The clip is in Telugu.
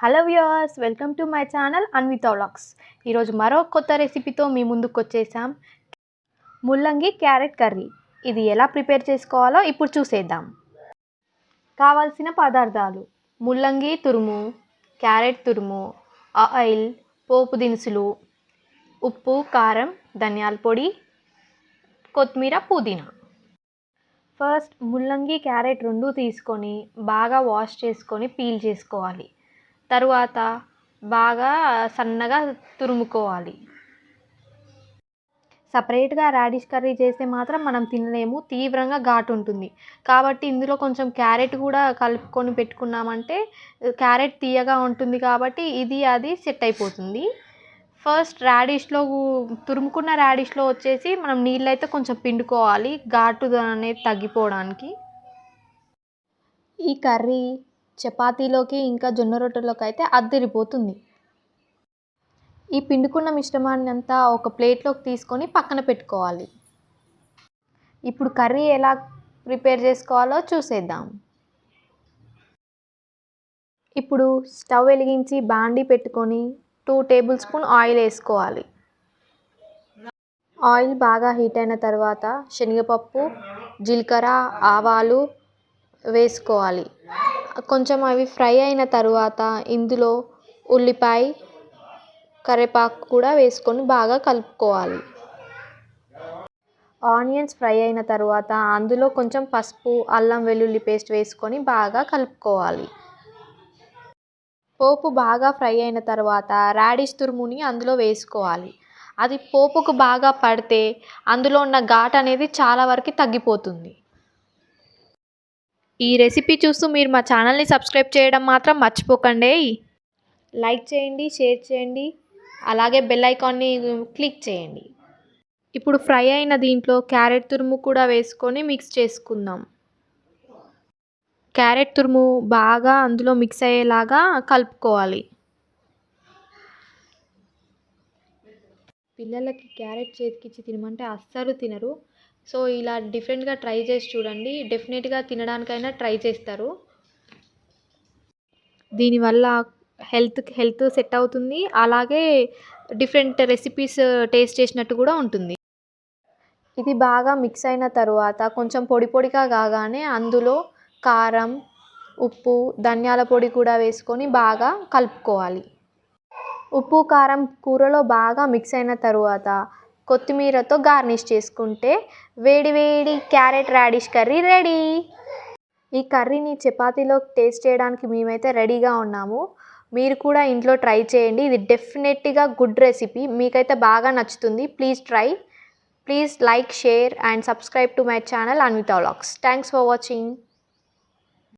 Hello viewers welcome to my channel Anvitha vlogs ఈరోజు మరో కొత్త రెసిపీతో మీ ముందుకు వచ్చేసాం ముల్లంగి క్యారెట్ కర్రీ. ఇది ఎలా ప్రిపేర్ చేసుకోవాలో ఇప్పుడు చూసేద్దాం. కావాల్సిన పదార్థాలు ముల్లంగి తురుము క్యారెట్ తురుము ఆయిల్ పోపు దినుసులు ఉప్పు కారం ధనియాల పొడి కొత్తిమీర పుదీనా. ఫస్ట్ ముల్లంగి క్యారెట్ రెండు తీసుకొని బాగా వాష్ చేసుకొని పీల్ చేసుకోవాలి. తరువాత బాగా సన్నగా తురుముకోవాలి. సపరేట్గా రాడిష్ కర్రీ చేస్తే మాత్రం మనం తినలేము తీవ్రంగా ఘాటు ఉంటుంది. కాబట్టి ఇందులో కొంచెం క్యారెట్ కూడా కలుపుకొని పెట్టుకున్నామంటే క్యారెట్ తీయగా ఉంటుంది కాబట్టి ఇది అది సెట్ అయిపోతుంది. ఫస్ట్ రాడిష్లో తురుముకున్న రాడిష్లో వచ్చేసి మనం నీళ్ళు అయితే కొంచెం పిండుకోవాలి ఘాటు అనేది తగ్గిపోవడానికి. ఈ కర్రీ చపాతీలోకి ఇంకా జొన్న రొట్టెలోకి అయితే అద్దరిపోతుంది. ఈ పిండుకున్న మిశ్రమాన్ని అంతా ఒక ప్లేట్లోకి తీసుకొని పక్కన పెట్టుకోవాలి. ఇప్పుడు కర్రీ ఎలా ప్రిపేర్ చేసుకోవాలో చూసేద్దాం. ఇప్పుడు స్టవ్ వెలిగించి బాండీ పెట్టుకొని టూ టేబుల్ స్పూన్ ఆయిల్ వేసుకోవాలి. ఆయిల్ బాగా హీట్ అయిన తర్వాత శనగపప్పు జీలకర్ర ఆవాలు వేసుకోవాలి. కొంచెం అవి ఫ్రై అయిన తర్వాత ఇందులో ఉల్లిపాయ కరివేపాకు కూడా వేసుకొని బాగా కలుపుకోవాలి. ఆనియన్స్ ఫ్రై అయిన తర్వాత అందులో కొంచెం పసుపు అల్లం వెల్లుల్లి పేస్ట్ వేసుకొని బాగా కలుపుకోవాలి. పోపు బాగా ఫ్రై అయిన తర్వాత రాడిష్ తురుముని అందులో వేసుకోవాలి. అది పోపుకు బాగా పడితే అందులో ఉన్న ఘాట్ అనేది చాలా వరకు తగ్గిపోతుంది. ఈ రెసిపీ చూస్తూ మీరు మా ఛానల్ని సబ్స్క్రైబ్ చేయడం మాత్రం మర్చిపోకండి. లైక్ చేయండి షేర్ చేయండి అలాగే బెల్ ఐకాన్ని క్లిక్ చేయండి. ఇప్పుడు ఫ్రై అయిన దీంట్లో క్యారెట్ తురుము కూడా వేసుకొని మిక్స్ చేసుకుందాం. క్యారెట్ తురుము బాగా అందులో మిక్స్ అయ్యేలాగా కలుపుకోవాలి. పిల్లలకి క్యారెట్ చేతికిచ్చి తినమంటే అస్సలు తినరు. సో ఇలా డిఫరెంట్గా ట్రై చేసి చూడండి. డెఫినెట్గా తినడానికైనా ట్రై చేస్తారు. దీనివల్ల హెల్త్ హెల్త్ సెట్ అవుతుంది. అలాగే డిఫరెంట్ రెసిపీస్ టేస్ట్ చేసినట్టు కూడా ఉంటుంది. ఇది బాగా మిక్స్ అయిన తర్వాత కొంచెం పొడి పొడిగా కాగానే అందులో కారం ఉప్పు ధనియాల పొడి కూడా వేసుకొని బాగా కలుపుకోవాలి. ఉప్పు కారం కూరలో బాగా మిక్స్ అయిన తర్వాత కొత్తిమీరతో గార్నిష్ చేసుకుంటే వేడివేడి క్యారెట్ రాడిష్ కర్రీ రెడీ. ఈ కర్రీని చపాతీలో టేస్ట్ చేయడానికి మేమైతే రెడీగా ఉన్నాము. మీరు కూడా ఇంట్లో ట్రై చేయండి. ఇది డెఫినెట్గా గుడ్ రెసిపీ. మీకైతే బాగా నచ్చుతుంది. Please try. Please like share and subscribe to my channel Anvitha vlogs. Thanks for watching.